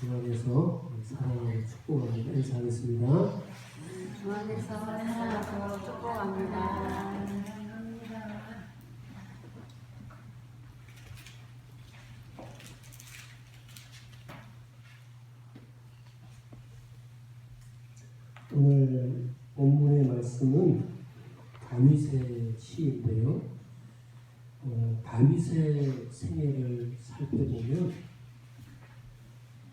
주 안에서 사랑하고 축복합니다. 인사하겠습니다. 주 안에서 사랑하고 축복합니다. 오늘 본문의 말씀은 다윗의 시인데요. 어, 다윗의 생애를 살펴보면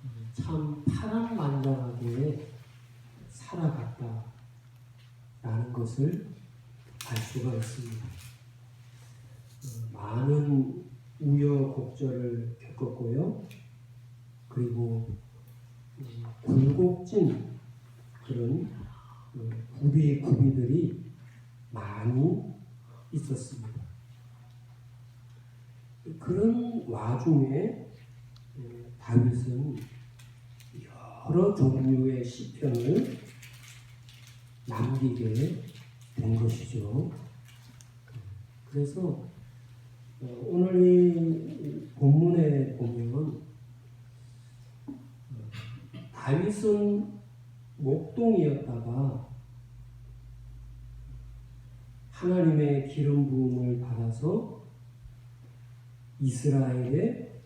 어, 참 파란만장하게 살아갔다라는 것을 알 수가 있습니다. 어, 많은 우여곡절을 겪었고요. 그리고 어, 굴곡진 그런 어, 구비 구비들이 많이 있었습니다. 그런 와중에 어, 다윗은 여러 종류의 시편을 남기게 된 것이죠. 그래서 어, 오늘 이 본문에 보면 어, 다윗은 목동이었다가 하나님의 기름 부음을 받아서 이스라엘의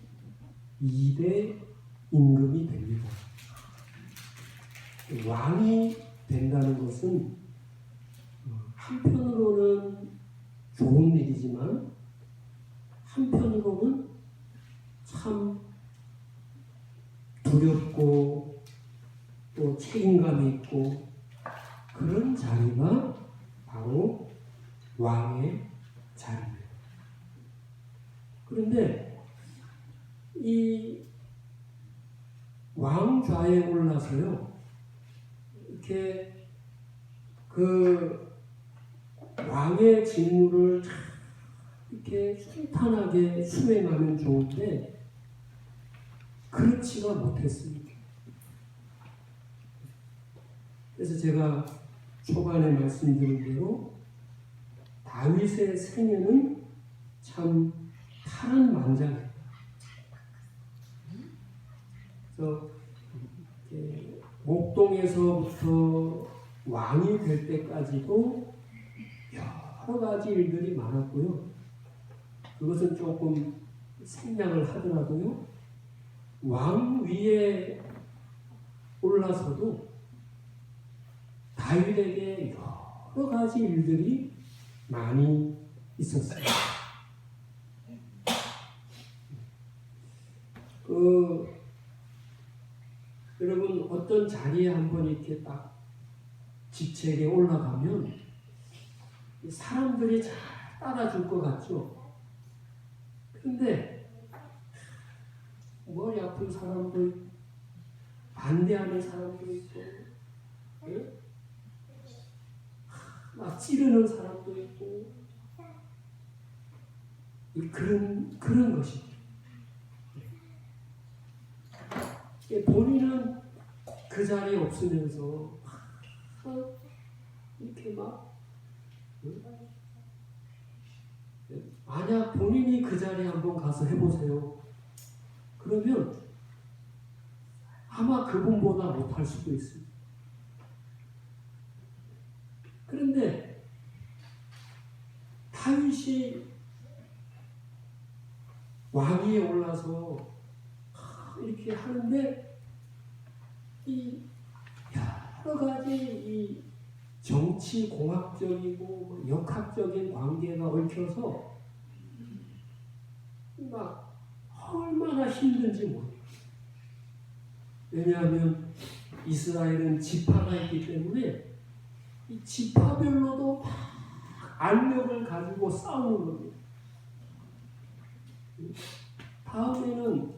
2대 임금이 됩니다. 왕이 된다는 것은 어, 한편으로는 좋은 일이지만 한편으로는 참 두렵고 또 책임감이 있고 그런 자리가 바로 왕의 자리입니다. 그런데 이 왕좌에 올라서요, 이렇게 그 왕의 직무를 참 이렇게 순탄하게 수행하면 좋은데 그렇지가 못했습니다. 그래서 제가 초반에 말씀드린 대로 다윗의 생애는 참 파란만장했다. 그래서 목동에서부터 왕이 될 때까지도 여러 가지 일들이 많았고요. 그것은 조금 생략을 하더라고요. 왕 위에 올라서도 다윗에게 여러 가지 일들이 많이 있었어요. 그 여러분 어떤 자리에 한번 이렇게 딱 직책에 올라가면 사람들이 잘 따라줄 것 같죠. 그런데 머리 아픈 사람도 있고 반대하는 사람도 있고 예? 막 찌르는 사람도 있고 그런 그런 것이 예, 본인은 그 자리에 없으면서 막 이렇게 막? 만약 본인이 그 자리에 한번 가서 해보세요. 그러면 아마 그분보다 못할 수도 있습니다. 그런데 다윗이 왕위에 올라서 이렇게 하는데 이 여러 가지 이 정치 공학적이고 뭐 역학적인 관계가 얽혀서 막 얼마나 힘든지 모르겠어요. 왜냐하면 이스라엘은 지파가 있기 때문에 이 지파별로도 막 알력을 가지고 싸우는 겁니다. 다음에는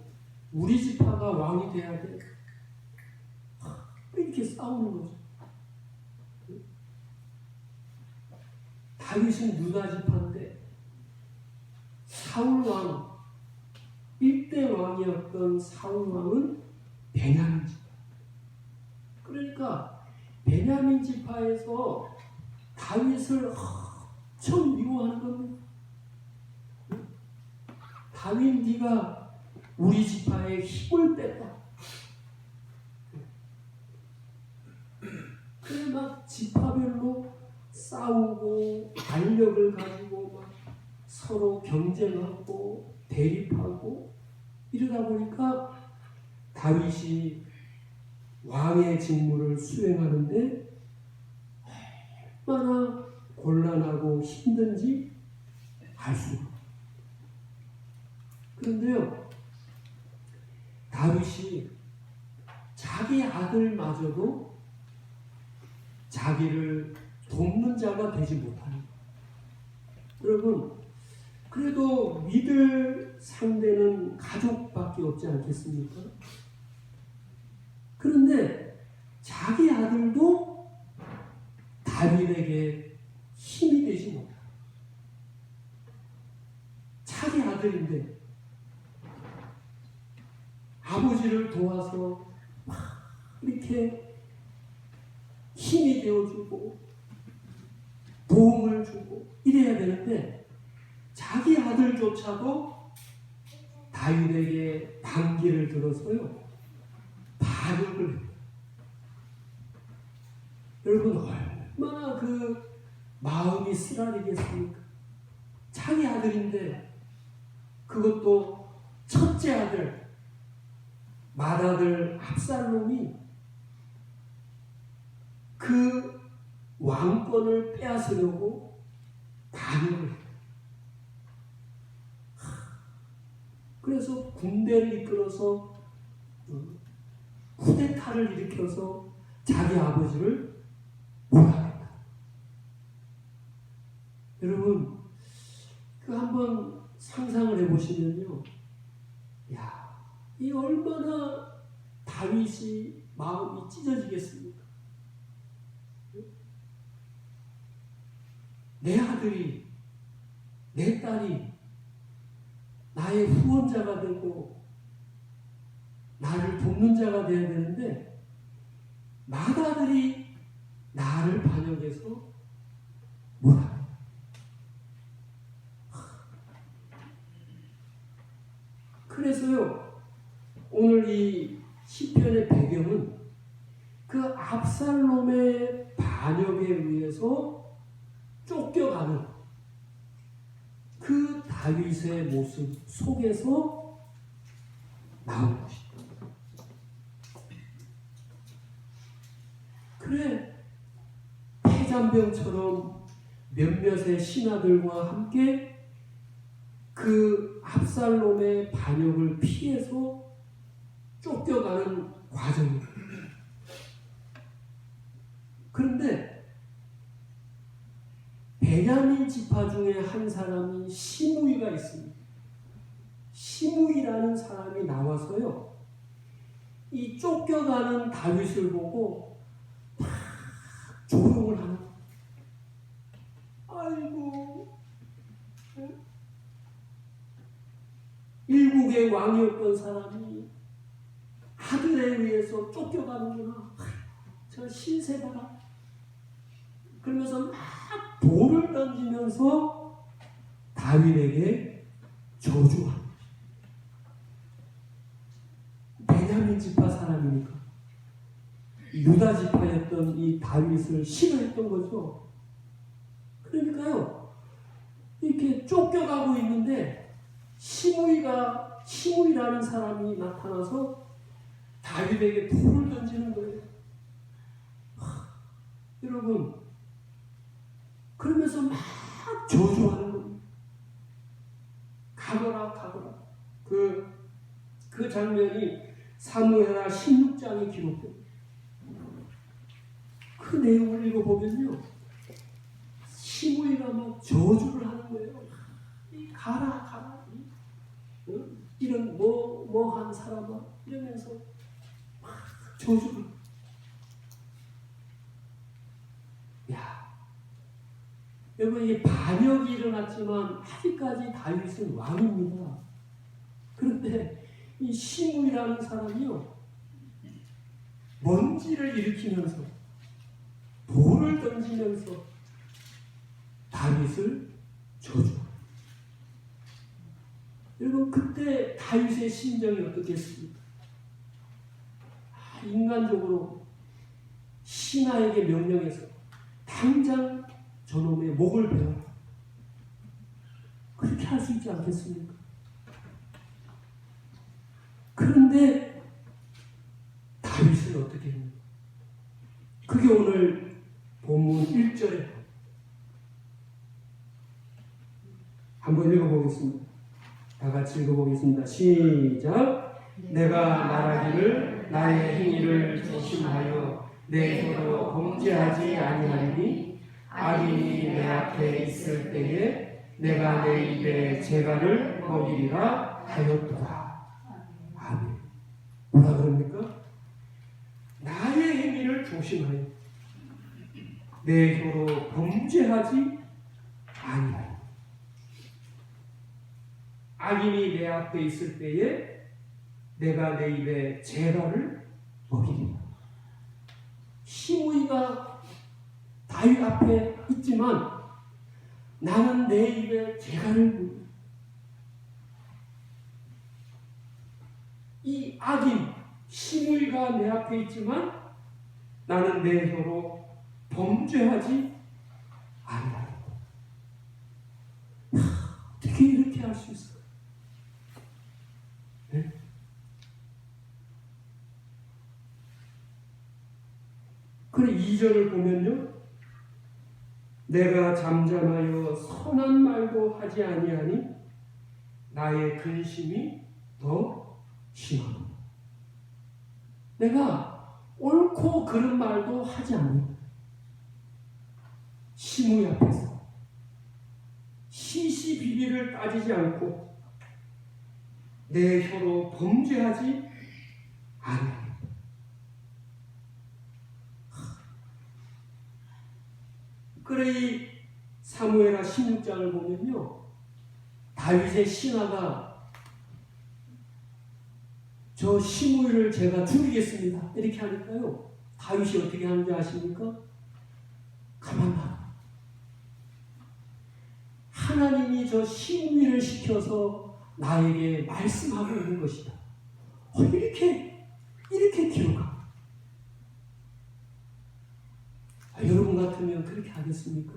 우리 지파가 왕이 돼야 돼. 이렇게 싸우는 거죠. 다윗은 유다 지파인데 사울 왕 일대 왕이었던 사울 왕은 베냐민 지파. 그러니까 베냐민 지파에서 다윗을 엄청 미워하는 겁니다. 다윗 네가 우리 지파에 힘을 뺐다. 그래 막 지파별로 싸우고 알력을 가지고 막 서로 경쟁하고 대립하고 이러다 보니까 다윗이 왕의 직무를 수행하는데 얼마나 곤란하고 힘든지 알 수가. 그런데요, 다윗이 자기 아들마저도 자기를 돕는 자가 되지 못하는. 여러분, 그래도 믿을 상대는 가족밖에 없지 않겠습니까? 그런데 자기 아들도 다윗에게 힘이 되지 못해요. 자기 아들인데 아버지를 도와서 막 이렇게 힘이 되어주고 도움을 주고 이래야 되는데 자기 아들조차도 다윗에게 반기를 들어서요 반역을. 여러분 얼마나 그 마음이 쓰라리겠습니까? 자기 아들인데 그것도 첫째 아들 맏아들 압살롬이 그 왕권을 빼앗으려고 반역을 해요. 그래서 군대를 이끌어서 어, 쿠데타를 일으켜서 자기 아버지를 몰아냈다. 여러분, 그 한번 상상을 해보시면요. 야, 이 얼마나 다윗이 마음이 찢어지겠습니까? 내 아들이, 내 딸이 나의 후원자가 되고 나를 돕는 자가 되어야 되는데 맏아들이 나를 반역해서 뭐라 그래서요 오늘 이 시편의 배경은 그 압살롬의 반역에 의해서 쫓겨가는 그 다윗의 모습 속에서 나온 것이다. 그래 폐잔병처럼 몇몇의 신하들과 함께 그 압살롬의 반역을 피해서 쫓겨가는 과정이다. 그런데 베냐민 지파 중에 한 사람이 시므이가 있습니다. 시므이라는 사람이 나와서요. 이 쫓겨가는 다윗을 보고 막 조롱을 하는. 아이고 일국의 왕이었던 사람이 아들에 의해서 쫓겨가는구나. 저 신세 봐라. 그러면서 막 돌을 던지면서 다윗에게 저주합니다. 베냐민 지파 사람이니까 유다 지파였던 이 다윗을 싫어했던 거죠. 그러니까요 이렇게 쫓겨가고 있는데 시므이가 시므이라는 사람이 나타나서 다윗에게 돌을 던지는 거예요. 하, 여러분 그러면서 막 저주하는 겁니다. 가거라 가거라. 그, 그 장면이 사무엘하 16장에 기록됩니다. 그 내용을 읽어보면요. 시므이가 막 저주를 하는 거예요. 이 가라 가라. 이, 어? 이런 뭐 뭐한 사람아 이러면서 막 저주를. 야 여러분 이 반역이 일어났지만 아직까지 다윗은 왕입니다. 그런데 이 시므이라는 사람이요 먼지를 일으키면서 돌을 던지면서 다윗을 저주. 여러분 그때 다윗의 심정이 어떻겠습니까? 아, 인간적으로 신하에게 명령해서 당장 저놈의 목을 베어라. 그렇게 할 수 있지 않겠습니까? 그런데 다윗은 어떻게 했는가? 그게 오늘 본문 1절에 한번 읽어보겠습니다. 다 같이 읽어보겠습니다. 시작. 내가 말하기를 나의 행위를 조심하여 내 혀로 범죄하지 아니하리니 악인이 내 앞에 있을 때에 내가 내 입에 재갈을 먹이리라 하였도다. 아멘. 뭐라 그럽니까? 나의 행위를 조심하여 내 혀로 범죄하지 아니하리. 악인이 내 앞에 있을 때에 내가 내 입에 재갈을 먹이리라. 시므이가 다윗 앞에 있지만 나는 내 입에 먹이. 이 악인 시므이가 내 앞에 있지만 나는 내 혀로 범죄하지 않는다. 어떻게 이렇게 할 수 있어? 네? 그래 2절을 보면요. 내가 잠잠하여 선한 말도 하지 아니하니 나의 근심이 더 심하다. 내가 옳고 그른 말도 하지 않는다. 시무이 앞에서 시시비비를 따지지 않고 내 혀로 범죄하지 않는 이 사무엘하 16장을 보면요. 다윗의 신하가 저 시므이를 제가 죽이겠습니다. 이렇게 하니까요. 다윗이 어떻게 하는지 아십니까? 가만 놔. 하나님이 저 시므이를 시켜서 나에게 말씀하고 있는 것이다. 어, 이렇게 이렇게. 아, 여러분 같으면 그렇게 하겠습니까?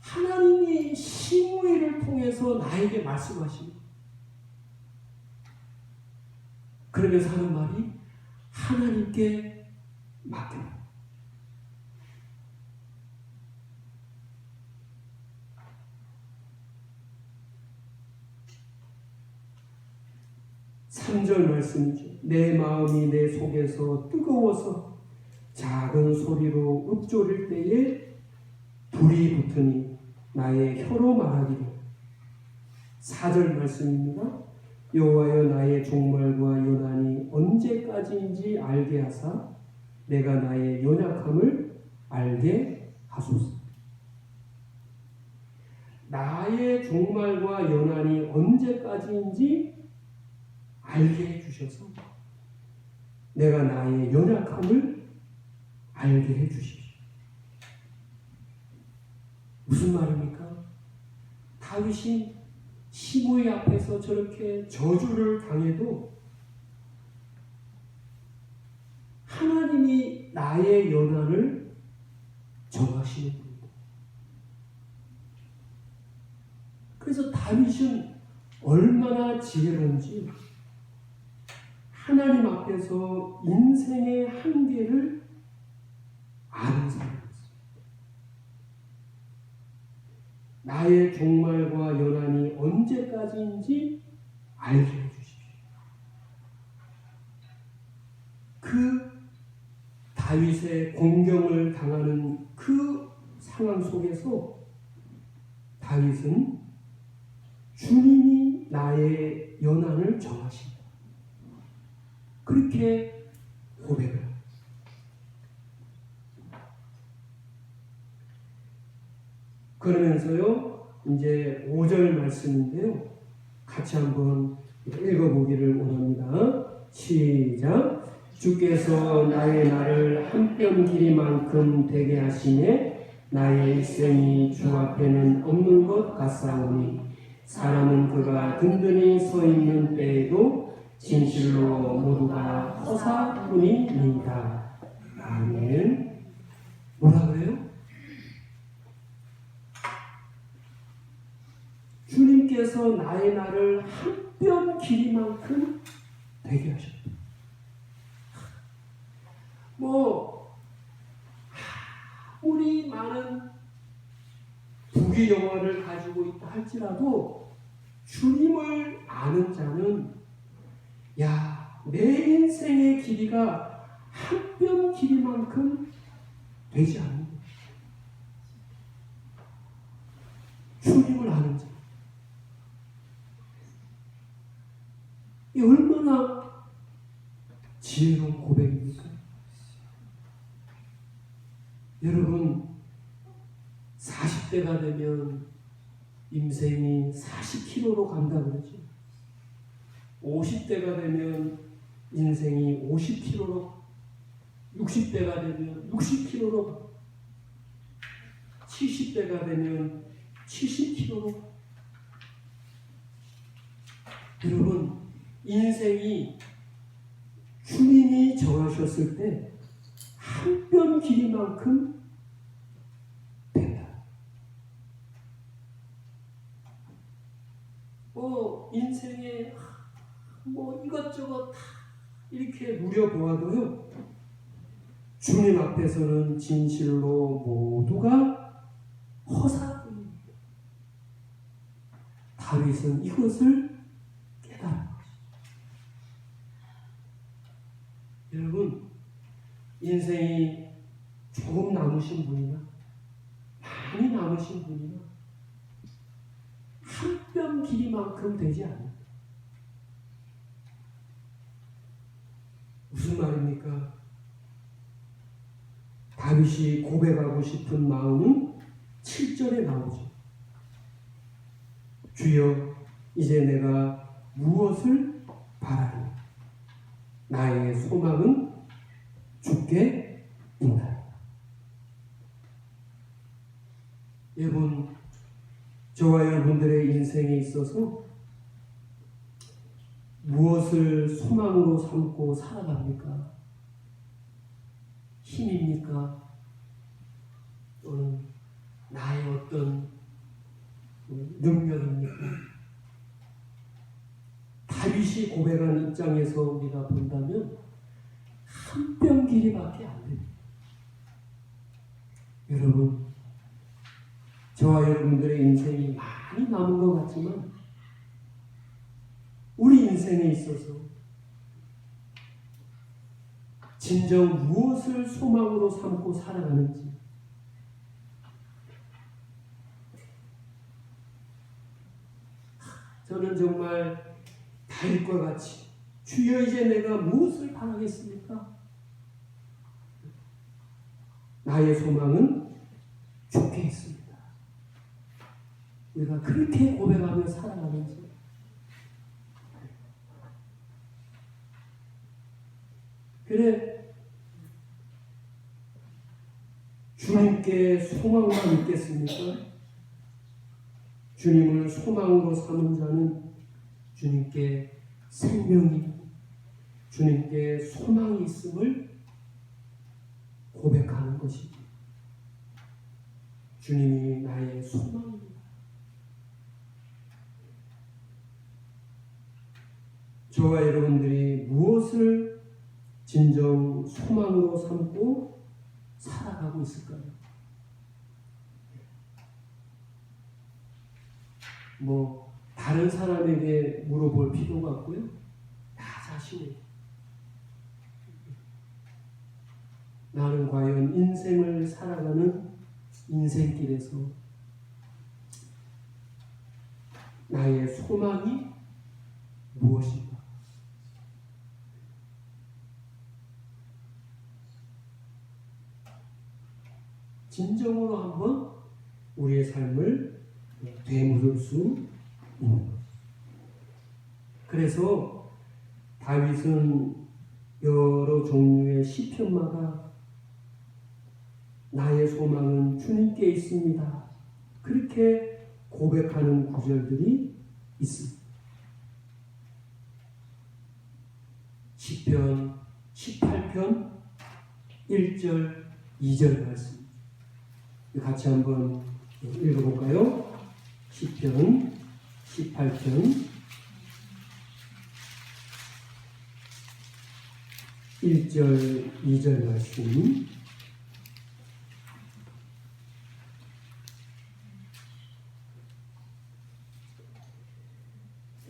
하나님이 시므이를 통해서 나에게 말씀하십니다. 그러면서 하는 말이 하나님께 맡겨. 삼절 말씀이죠. 내 마음이 내 속에서 뜨거워서 작은 소리로 읊조릴 때에 불이 붙으니 나의 혀로 말하기를. 4절 말씀입니다. 여호와여 나의 종말과 요난이 언제까지인지 알게 하사 내가 나의 연약함을 알게 하소서. 나의 종말과 연한이 언제까지인지 알게 해주셔서 내가 나의 연약함을 알게 해주십시오. 무슨 말입니까? 다윗이 시므의 앞에서 저렇게 저주를 당해도 하나님이 나의 연한을 정하시는 분이다. 그래서 다윗은 얼마나 지혜로운지 하나님 앞에서 인생의 한계를 아는 사람이었습니다. 나의 종말과 연한이 언제까지인지 알게 해주십시오. 그 다윗의 공경을 당하는 그 상황 속에서 다윗은 주님이 나의 연한을 정하신다. 그렇게 고백을 합니다. 그러면서요, 이제 5절 말씀인데요. 같이 한번 읽어보기를 원합니다. 시작. 주께서 나의 날을 한뼘 길이만큼 되게 하시네 나의 일생이 주 앞에는 없는 것 같사오니 사람은 그가 든든히 서 있는 때에도 진실로 모두가 허사뿐이니이다. 아멘. 뭐라 그래요? 주님께서 나의 날을 한뼘 길이만큼 되게 하셨다. 뭐 아무리 많은 부귀 영화를 가지고 있다 할지라도 주님을 아는 자는 야, 내 인생의 길이가 한 뼘 길이만큼 되지 않는 거야. 주님을 아는 자. 이 얼마나 지혜로운 고백입니까? 여러분, 40대가 되면 인생이 40km로 간다 그러죠. 50대가 되면 인생이 50km로 60대가 되면 60km로 70대가 되면 70km로 여러분 인생이 주님이 정하셨을 때 한 뼘 길이만큼 된다. 뭐 인생에 뭐 이것저것 다 이렇게 누려보아도요. 주님 앞에서는 진실로 모두가 허사뿐입니다. 다윗은 이것을. 여러분, 인생이 조금 남으신 분이나 많이 남으신 분이나 한 뼘 길이 만큼 되지 않아요. 무슨 말입니까? 다윗이 고백하고 싶은 마음은 7절에 나오죠. 주여, 이제 내가 무엇을 바라리? 나의 소망은 주께 있나이다. 여러분, 저와 여러분들의 인생에 있어서 무엇을 소망으로 삼고 살아갑니까? 힘입니까? 또는 나의 어떤 능력입니까? 다윗이 고백한 입장에서 우리가 본다면 한 뼘 길이밖에 안 됩니다. 여러분, 저와 여러분들의 인생이 많이 남은 것 같지만 인생에 있어서 진정 무엇을 소망으로 삼고 살아가는지 저는 정말 다윗과 같이 주여 이제 내가 무엇을 바라겠습니까? 나의 소망은 주께 있습니다. 우리가 그렇게 고백하며 살아가면서 그래 주님께 소망만 있겠습니까? 주님을 소망으로 삼은 자는 주님께 생명이 주님께 소망이 있음을 고백하는 것입니다. 주님이 나의 소망입니다. 저와 여러분들이 무엇을 진정 소망으로 삼고 살아가고 있을까요? 뭐 다른 사람에게 물어볼 필요가 없고요. 나 자신에게 나는 과연 인생을 살아가는 인생길에서 나의 소망이 무엇인가? 진정으로 한번 우리의 삶을 되물을 수 있는 것. 그래서 다윗은 여러 종류의 시편마다 나의 소망은 주님께 있습니다. 그렇게 고백하는 구절들이 있습니다. 시편 18편 1절 2절 말씀. 같이 한번 읽어볼까요? 10편, 18편, 1절, 2절 말씀.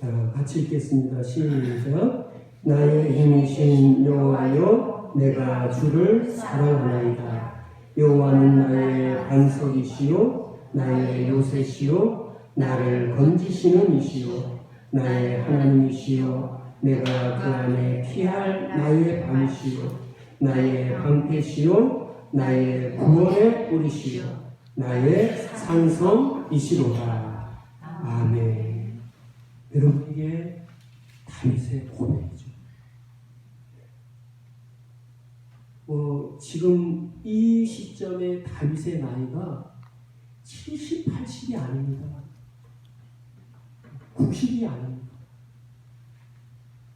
자, 같이 읽겠습니다. 시작. 나의 힘이신 여호와여, 내가 주를 사랑하나이다. 여호와는 나의 반석이시요, 나의 요새시요, 나를 건지시는 이시요, 나의 하나님이시요, 내가 그 안에 피할 나의 방이시요, 나의 방패시요, 나의 구원의 뿌리시요, 나의 산성이시로다. 아멘. 여러분 이게 다윗의 고백이죠. 어, 지금 이 시점에 다윗의 나이가 70, 80이 아닙니다. 90이 아닙니다.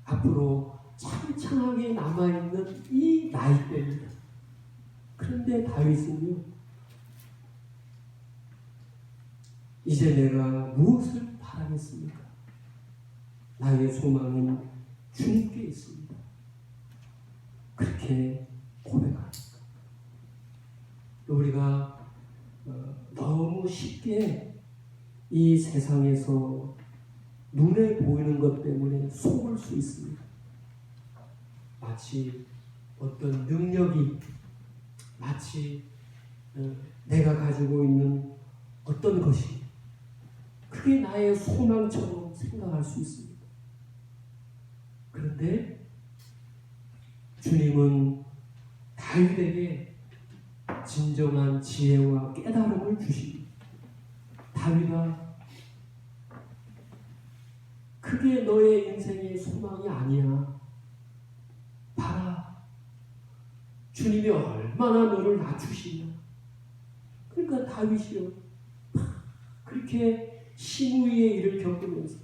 앞으로 창창하게 남아있는 이 나이대입니다. 그런데 다윗은요, 이제 내가 무엇을 바라겠습니까? 나의 소망은 주님께 있습니다. 그렇게. 우리가 어, 너무 쉽게 이 세상에서 눈에 보이는 것 때문에 속을 수 있습니다. 마치 어떤 능력이 마치 어, 내가 가지고 있는 어떤 것이 그게 나의 소망처럼 생각할 수 있습니다. 그런데 주님은 다윗에게 진정한 지혜와 깨달음을 주십니다. 다윗아, 그게 너의 인생의 소망이 아니야. 봐라. 주님이 얼마나 너를 낮추시냐. 그러니까 다윗이요. 그렇게 시무이의 일을 겪으면서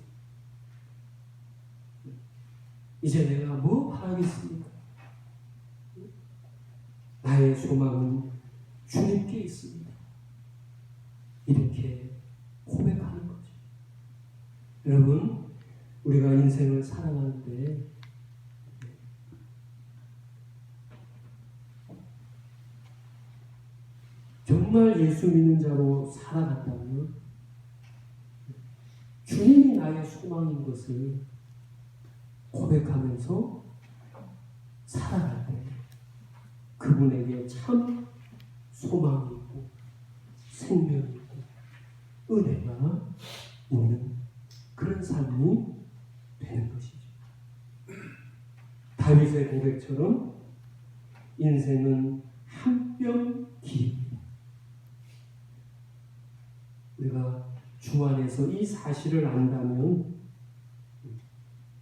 이제 내가 뭐 바라겠습니까? 나의 소망은 주님께 있습니다. 이렇게 고백하는 거죠. 여러분, 우리가 인생을 살아가는데 정말 예수 믿는 자로 살아갔다면 주님이 나의 소망인 것을 고백하면서 살아갈 때 그분에게 참 소망이 있고 생명이 있고 은혜가 있는 그런 삶이 되는 것이죠. 다윗의 고백처럼 인생은 한뼘 길입니다. 우리가 주 안에서 이 사실을 안다면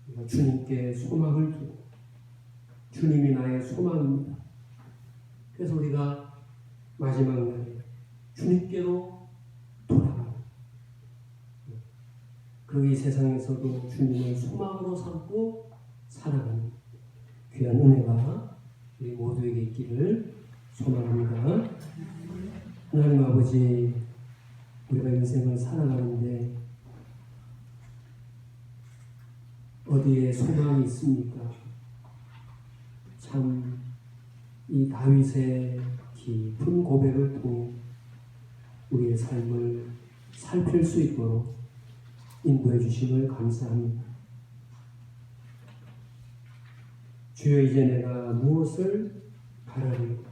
우리가 주님께 소망을 두고 주님이 나의 소망입니다. 그래서 우리가 마지막 날에 주님께로 돌아가고 그리고 이 세상에서도 주님을 소망으로 삼고 살아가는 귀한 은혜가 우리 모두에게 있기를 소망합니다. 하나님 아버지 우리가 인생을 살아가는데 어디에 소망이 있습니까? 참 이 다윗의 깊은 고백을 통해 우리의 삶을 살필 수 있도록 인도해 주심을 감사합니다. 주여 이제 내가 무엇을 바라리고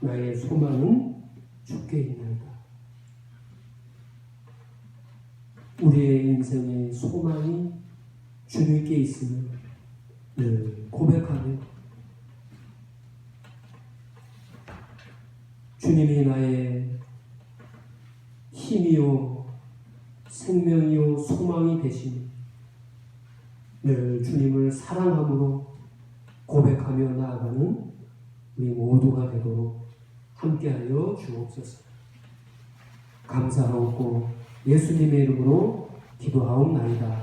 나의 소망은 주께 있나이다. 우리의 인생의 소망이 주님께 있음을 늘 고백하며 주님이 나의 힘이요 생명이요 소망이 되시니 늘 주님을 사랑함으로 고백하며 나아가는 우리 모두가 되도록 함께하여 주옵소서. 감사하고 예수님의 이름으로 기도하옵나이다.